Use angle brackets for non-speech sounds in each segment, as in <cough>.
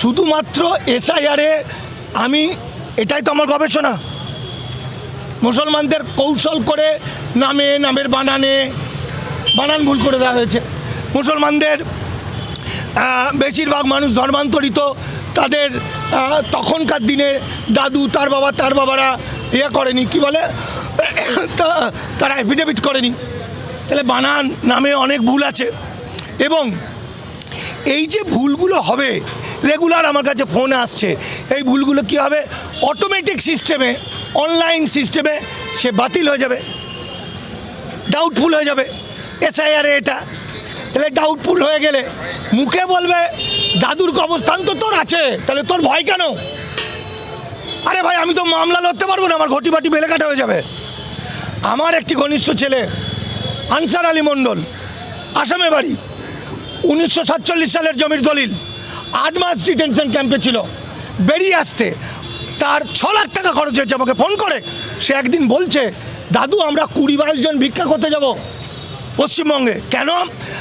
শুধুমাত্র এসআইআরে আমি, এটাই তো আমার গবেষণা। মুসলমানদের কৌশল করে নামে, নামের বানানে, বানান ভুল করে দেওয়া হয়েছে। মুসলমানদের বেশিরভাগ মানুষ ধর্মান্তরিত, তাদের তখনকার দিনে দাদু, তার বাবা, তার বাবারা ইয়ে করেনি, কি বলে? তারা অ্যাফিডেভিট করেনি। তাহলে বানান নামে অনেক ভুল আছে। এবং এই যে ভুলগুলো হবে রেগুলার আমার কাছে ফোন আসছে, এই ভুলগুলো কি হবে? অটোমেটিক সিস্টেমে অনলাইন সিস্টেমে সে বাতিল হয়ে যাবে ডাউটফুল হয়ে যাবে এসআইআরে এটা। তাহলে ডাউটফুল হয়ে গেলে মুখে বলবে, দাদুর কবস্থান তো তোর আছে, তাহলে তোর ভয় কেন? আরে ভাই, আমি তো মামলা লড়তে পারব না, আমার ঘটি বাটি বেলে কাটা হয়ে যাবে। আমার একটি ঘনিষ্ঠ ছেলে, আনসার আলী মণ্ডল আসামে বাড়ি। উনিশশো সাতচল্লিশ সালের জমির দলিল। আট মাস ডিটেনশন ক্যাম্পে ছিল। বেরিয়ে আসতে তার ছ লাখ টাকা খরচ হয়েছে, আমাকে ফোন করে। সে একদিন বলছে, দাদু, আমরা কুড়ি বাইশ জন ভিক্ষা করতে যাব পশ্চিমবঙ্গে। কেন?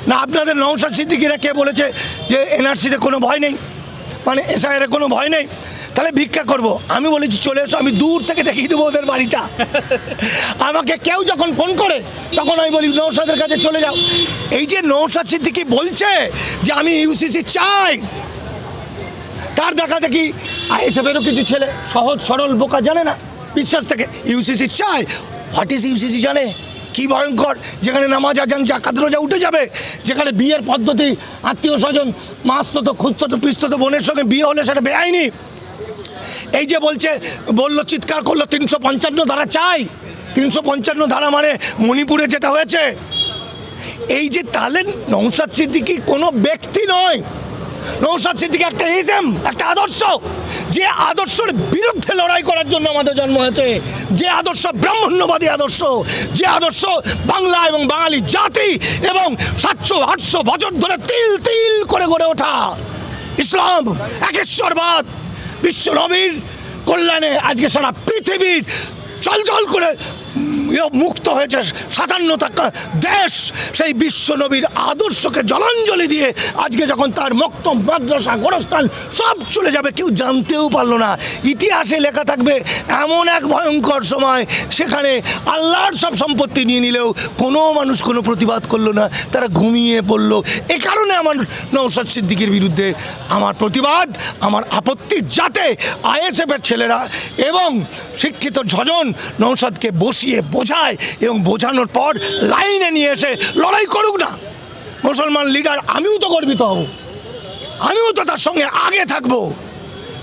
না, আপনাদের নৌসার সিদ্দিকিরা কে বলেছে যে এনআরসিতে কোনো ভয় নেই? মানে এসআইয়ের কোনো ভয় নেই? তাহলে ভিক্ষা করব। আমি বলেছি চলে এসো আমি দূর থেকে দেখিয়ে দেবো ওদের বাড়িটা। <laughs> আমাকে কেউ যখন ফোন করে তখন আমি বলি নৌসাদের কাছে চলে যাও। এই যে নৌসাদ সিদ্দিকি বলছে যে আমি ইউসিসি চাই। তার দেখা দেখি আইএসএফেরও কিছু ছেলে সহজ সরল বোকা জানে না বিশ্বাস থেকে ইউসিসি চায় হোয়াট ইজ ইউসিসি জানে? কি ভয়ঙ্কর যেখানে নামাজ আজান জাকাত রোজা উঠে যাবে যেখানে বিয়ের পদ্ধতি আত্মীয় স্বজন মাস্তত খুঁজত পিস্তত বোনের সঙ্গে বিয়ে হলে সেটা বেআইনি। এই যে বলছে, বলল, চিৎকার করল, তিনশো পঞ্চান্ন ধারা চাই। তিনশো পঞ্চান্ন ধারা মানে মণিপুরে যেটা হয়েছে। এই যে তাহলে নৌসাদ সিদ্দিকি কোনো ব্যক্তি নয়। নৌসাদ সিদ্দিকি একটা ইজম একটা আদর্শ। যে আদর্শের বিরুদ্ধে লড়াই করার জন্য আমাদের জন্ম হয়েছে। যে আদর্শ ব্রাহ্মণ্যবাদী আদর্শ। যে আদর্শ বাংলা এবং বাঙালি জাতি এবং সাতশো, আটশো বছর ধরে তিল তিল করে গড়ে ওঠা। ইসলাম একেশ্বরবাদ বিশ্ব নবীর কল্যাণে আজকে সারা পৃথিবীর চল চল করে মুক্ত হয়েছে সাতান্ন টাকা দেশ। সেই বিশ্ব নবীর আদর্শকে জলাঞ্জলি দিয়ে আজকে যখন তার মক্তম মাদ্রাসা গোরস্থান সব চলে যাবে, কেউ জানতেও পারল না। ইতিহাসে লেখা থাকবে, এমন এক ভয়ঙ্কর সময় সেখানে আল্লাহর সব সম্পত্তি নিয়ে নিলেও কোনো মানুষ কোনো প্রতিবাদ করল না, তারা ঘুমিয়ে পড়ল। এ কারণে আমার নৌসাদ সিদ্দিকির বিরুদ্ধে আমার প্রতিবাদ, আমার আপত্তি যাতে আইএসএফের ছেলেরা এবং শিক্ষিত ঝজন নৌসাদকে বসিয়ে বোঝায় এবং বোঝানোর পর লাইনে নিয়ে এসে লড়াই করুক না। মুসলমান লিডার আমিও তো গর্বিত হব। আমিও তো তার সঙ্গে আগে থাকব।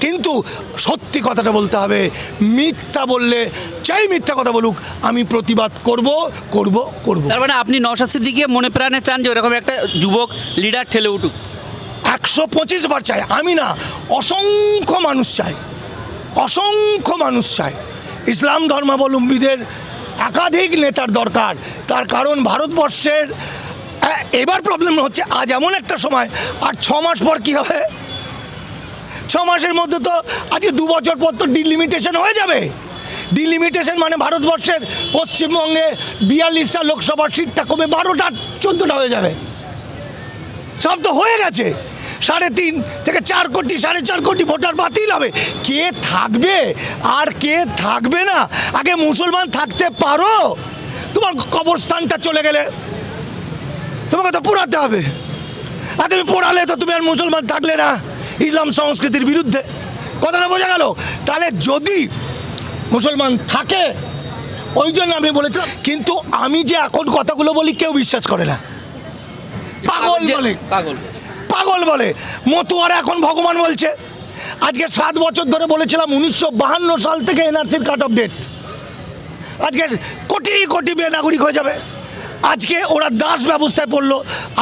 কিন্তু সত্যি কথাটা বলতে হবে মিথ্যা বললে চাই মিথ্যা কথা বলুক আমি প্রতিবাদ করব করব করব। তার মানে আপনি নওশাদ দিকে মনে প্রাণে চান যে ওরকম একটা যুবক লিডার ঠেলে উঠুক। একশো পঁচিশ বার চাই। আমি না অসংখ্য মানুষ চাই। অসংখ্য মানুষ চাই। ইসলাম ধর্মাবলম্বীদের একাধিক নেতার দরকার। তার কারণ ভারতবর্ষের এবার প্রবলেম হচ্ছে, আজ এমন একটা সময়, আর ছ মাস পর কী হবে? ছ মাসের মধ্যে তো আজকে দু বছর পর তো ডিলিমিটেশন হয়ে যাবে। ডিলিমিটেশন মানে ভারতবর্ষের পশ্চিমবঙ্গে বিয়াল্লিশটা লোকসভার সিটটা কমে বারোটা, চোদ্দোটা হয়ে যাবে। সব তো হয়ে গেছে। সাড়ে তিন থেকে চার কোটি সাড়ে চার কোটি ভোটার বাতিল হবে। কে থাকবে? আর কে থাকবে না? আগে মুসলমান থাকতে পারো। তোমার কবরস্থানটা চলে গেলে। তোমাকে তো পোড়াতে হবে। আর তুমি পোড়ালে তো তুমি আর মুসলমান থাকলে না ইসলাম সংস্কৃতির বিরুদ্ধে। কথাটা বোঝা গেল? তাহলে যদি মুসলমান থাকে ওই জন্য আমি বলেছিলাম কিন্তু আমি যে এখন কথাগুলো বলি কেউ বিশ্বাস করে না। পাগল বলে। পাগল। পাগল বলে। মতুয়ারা এখন ভগবান বলছে। আজকে সাত বছর ধরে বলেছিলাম উনিশশো সাল থেকে এনআরসির কাট অফ ডেট আজকে কোটি কোটি বে নাগরিক হয়ে যাবে। আজকে ওরা দাস ব্যবস্থায় পড়ল।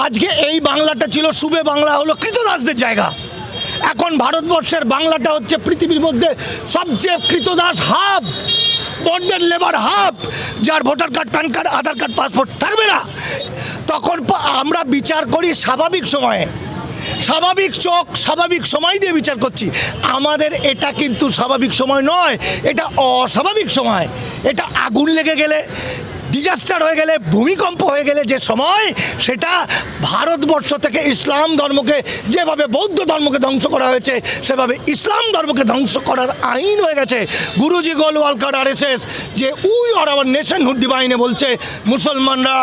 আজকে এই বাংলাটা ছিল সুবে বাংলা হলো কৃতদাসদের জায়গা। এখন ভারতবর্ষের বাংলাটা হচ্ছে পৃথিবীর মধ্যে সবচেয়ে কৃতদাস হাব বন্ডের লেবার হাব যার voter card PAN card Aadhaar card passport থাকবে না। তখন আমরা বিচার করি স্বাভাবিক সময়ে। স্বাভাবিক চোখ, স্বাভাবিক সময় দিয়ে বিচার করছি। আমাদের এটা কিন্তু স্বাভাবিক সময় নয়, এটা অস্বাভাবিক সময়। এটা আগুন লেগে গেলে ডিজাস্টার হয়ে গেলে, ভূমিকম্প হয়ে গেলে যে সময়, সেটা ভারতবর্ষ থেকে ইসলাম ধর্মকে যেভাবে বৌদ্ধ ধর্মকে ধ্বংস করা হয়েছে, সেভাবে ইসলাম ধর্মকে ধ্বংস করার আইন হয়ে গেছে। Guruji Golwalkar R S S যে we are our nationhood ডিভাইনে বলছে, মুসলমানরা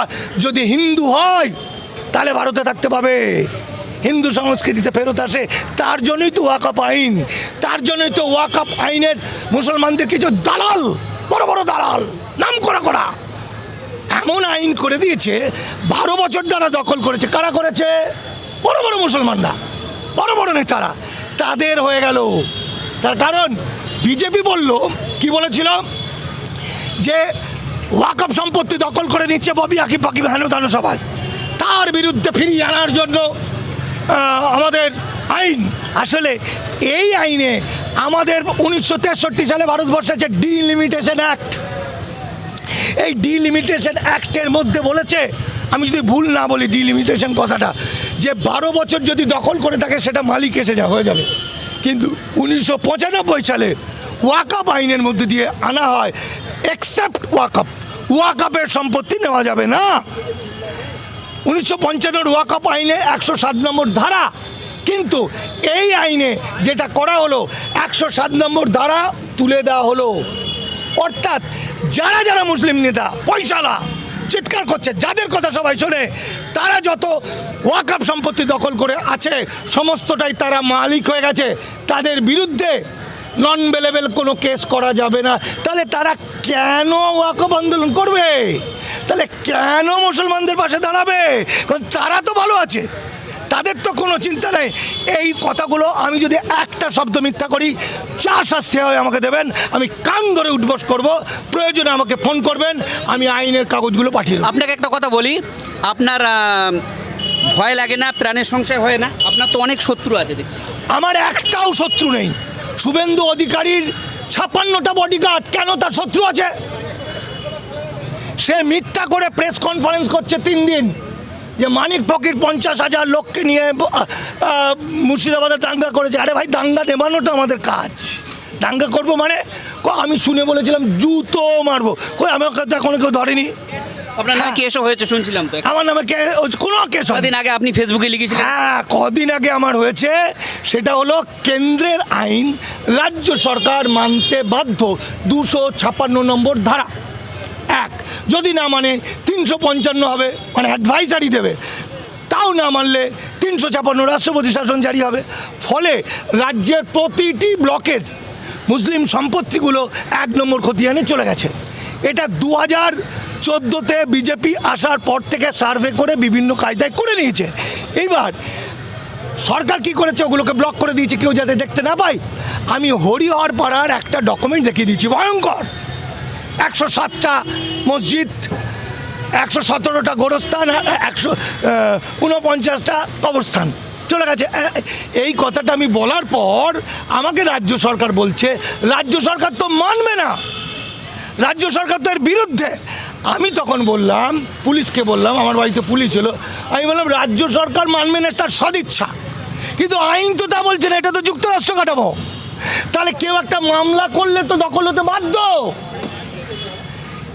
যদি হিন্দু হয়, তাহলে ভারতে থাকতে পাবে। হিন্দু সংস্কৃতিতে ফেরত আসে, তার জন্যই তো ওয়াকআপ আইন। তার জন্যই তো ওয়াকআপ আইনের মুসলমানদের কিছু দালাল, বড় বড় দালাল, নাম করা করা। এমন আইন করে দিয়েছে, বারো বছর দ্বারা দখল করেছে, কারা করেছে? বড় বড় মুসলমানরা, বড় বড় নেতারা। তাদের হয়ে গেল। তার কারণ, বিজেপি বলল, কি বলেছিল? যে ওয়াকআপ সম্পত্তি দখল করে নিচ্ছে ববি আকিব পাকিব হেন সবাই তার বিরুদ্ধে ফিরিয়ে আনার জন্য আমাদের আইন। আসলে এই আইনে আমাদের উনিশশো তেষট্টি সালে ভারতবর্ষে যে ডিলিমিটেশন অ্যাক্ট, এই ডিলিমিটেশন অ্যাক্টের মধ্যে বলেছে, আমি যদি ভুল না বলি ডিলিমিটেশন কথাটা, যে বারো বছর যদি দখল করে থাকে সেটা মালিক এসে যা হয়ে যাবে। কিন্তু উনিশশো পঁচানব্বই সালে ওয়াকাপ আইনের মধ্যে দিয়ে আনা হয় এক্সেপ্ট ওয়াকাপ ওয়াকাপের সম্পত্তি নেওয়া যাবে না। উনিশশো পঞ্চান্নর ওয়াকাপ আইনে একশো সাত নম্বর ধারা, কিন্তু এই আইনে যেটা করা হলো, একশো সাত নম্বর ধারা তুলে দেওয়া হলো। অর্থাৎ যারা যারা মুসলিম নেতা, পয়সালা, চিৎকার করছে, যাদের কথা সবাই শোনে, তারা যত ওয়াকাপ সম্পত্তি দখল করে আছে, সমস্তটাই তারা মালিক হয়ে গেছে। তাদের বিরুদ্ধে নন বেলেবেল কোনো কেস করা যাবে না। তাহলে তারা কেন ওয়াকফ আন্দোলন করবে? তাহলে কেন মুসলমানদের পাশে দাঁড়াবে? কারণ তারা তো ভালো আছে। তাদের তো কোনো চিন্তা নেই। এই কথাগুলো আমি যদি একটা শব্দ মিথ্যা করি যা শাস্তি হয় আমাকে দেবেন। আমি কান ধরে উঠবস করব। প্রয়োজনে আমাকে ফোন করবেন। আমি আইনের কাগজগুলো পাঠিয়ে দেবো। আপনাকে একটা কথা বলি। আপনার ভয় লাগে না? প্রাণের সংশয় হয় না? আপনার তো অনেক শত্রু আছে দেখছি। আমার একটাও শত্রু নেই। শুভেন্দু অধিকারীর ছাপ্পান্নটা বডিগার্ড কেন তার শত্রু আছে? সে মিথ্যা করে প্রেস কনফারেন্স করছে তিন দিন। যে মানিক ফকির পঞ্চাশ হাজার লোককে নিয়ে মুর্শিদাবাদে দাঙ্গা করেছে। আরে ভাই দাঙ্গা নেবানোটা আমাদের কাজ। দাঙ্গা করব মানে? কো আমি শুনে বলেছিলাম জুতো মারবো। কই আমার কাছে এখনও কেউ ধরেনি। আপনার নামে কেসও হয়েছে শুনছিলাম তো? আমার নামে কোনো কেস হয়নি। কদিন আগে আপনি ফেসবুকে লিখেছিলেন। হ্যাঁ কদিন আগে আমার হয়েছে। সেটা হলো কেন্দ্রের আইন রাজ্য সরকার মানতে বাধ্য। দুশো ছাপ্পান্ন নম্বর ধারা। যদি না মানে তিনশো পঞ্চান্ন হবে মানে অ্যাডভাইসারি দেবে। তাও না মানলে তিনশো ছাপান্ন রাষ্ট্রপতি শাসন জারি হবে। ফলে রাজ্যের প্রতিটি ব্লকের মুসলিম সম্পত্তিগুলো এক নম্বর খতিয়ানে চলে গেছে। এটা দু হাজার চোদ্দোতে বিজেপি আসার পর থেকে সার্ভে করে বিভিন্ন কায়দায় করে নিয়েছে। এইবার সরকার কি করেছে, ওগুলোকে ব্লক করে দিয়েছে, কেউ যাতে দেখতে না পায়? আমি হরিহর পাড়ার একটা ডকুমেন্ট দেখিয়ে দিয়েছি ভয়ঙ্কর! একশো সাতটা মসজিদ, একশো সতেরোটা গোরস্থান, একশো উনপঞ্চাশটা কবরস্থান। চলে গেছে। এই কথাটা আমি বলার পর আমাকে রাজ্য সরকার বলছে, রাজ্য সরকার তো মানবে না। রাজ্য সরকার তো এর বিরুদ্ধে। আমি তখন বললাম, পুলিশকে বললাম, আমার বাড়িতে পুলিশ ছিল আমি বললাম, রাজ্য সরকার মানবে না, তার সদিচ্ছা। কিন্তু আইন তো তা বলছে না, এটা তো যুক্তরাষ্ট্র কাটাবো তাহলে কেউ একটা মামলা করলে তো দখল হতে বাধ্য।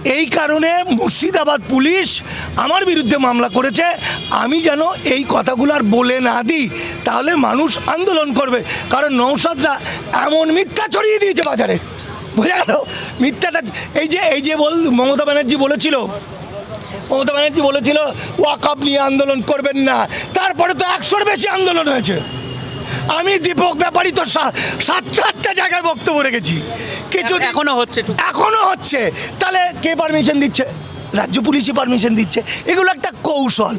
এই কারণে মুর্শিদাবাদ পুলিশ আমার বিরুদ্ধে মামলা করেছে। আমি যেন এই কথাগুলো আর বলে না দিই, তাহলে মানুষ আন্দোলন করবে। কারণ নৌসাদরা এমন মিথ্যা ছড়িয়ে দিয়েছে বাজারে। বোঝা গেল? মিথ্যাটা এই যে এই যে বল মমতা ব্যানার্জি বলেছিল, মমতা ব্যানার্জি বলেছিল, ওয়াকআপ নিয়ে আন্দোলন করবেন না। তারপরে তো একশোর বেশি আন্দোলন হয়েছে। আমি দীপক ব্যাপারী তো সাত সাতটা জায়গায় বক্তব্য রেখেছি। কিছু এখনও হচ্ছে এখনও হচ্ছে। তাহলে কে পারমিশন দিচ্ছে? রাজ্য পুলিশই পারমিশন দিচ্ছে। এগুলো একটা কৌশল।